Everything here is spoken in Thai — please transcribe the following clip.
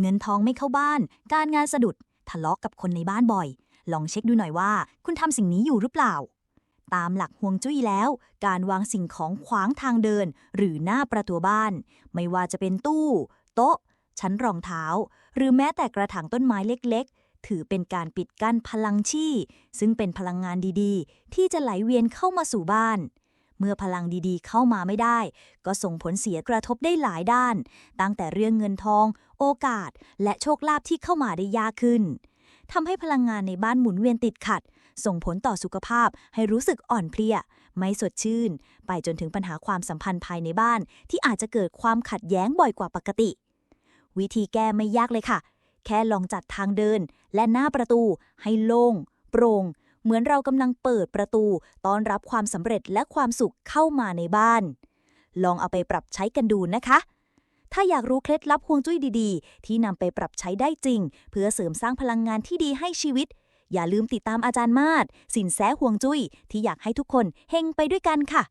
เงินทองไม่เข้าบ้าน การงานสะดุด ทะเลาะกับคนในบ้านบ่อย ลองเช็คดูหน่อยว่า คุณทำสิ่งนี้อยู่หรือเปล่า ตามหลักฮวงจุ้ยแล้ว การวางสิ่งของขวางทางเดิน หรือหน้าประตูบ้าน ไม่ว่าจะเป็นตู้ โต๊ะ ชั้นรองเท้า หรือแม้แต่กระถางต้นไม้เล็กๆ ถือเป็นการปิดกั้นพลังชี่ ซึ่งเป็นพลังงานดีๆ ที่จะไหลเวียนเข้ามาสู่บ้าน เมื่อพลังดีๆ เข้ามาไม่ได้ ก็ส่งผลเสียกระทบได้หลายด้าน ตั้งแต่เรื่องเงินทอง โอกาส และโชคลาภที่เข้ามาได้ยากขึ้นทำให้พลังงานในบ้านหมุนเวียนติดขัด ส่งผลต่อสุขภาพให้รู้สึกอ่อนเพลีย ไม่สดชื่น ไปจนถึงปัญหาความสัมพันธ์ภายในบ้าน ที่อาจจะเกิดความขัดแย้งบ่อยกว่าปกติ วิธีแก้ไม่ยากเลยค่ะ แค่ลองจัดทางเดิน และหน้าประตูให้โล่งโปร่ง เหมือนเรากำลังเปิดประตูต้อนรับความสำเร็จและความสุขเข้ามาในบ้าน ลองเอาไปปรับใช้กันดูนะคะ ถ้าอยากรู้เคล็ดลับฮวงจุ้ยดีๆ ที่นำไปปรับใช้ได้จริง เพื่อเสริมสร้างพลังงานที่ดีให้ชีวิต อย่าลืมติดตามอาจารย์มาศสินแสฮวงจุ้ยที่อยากให้ทุกคนเฮงไปด้วยกันค่ะ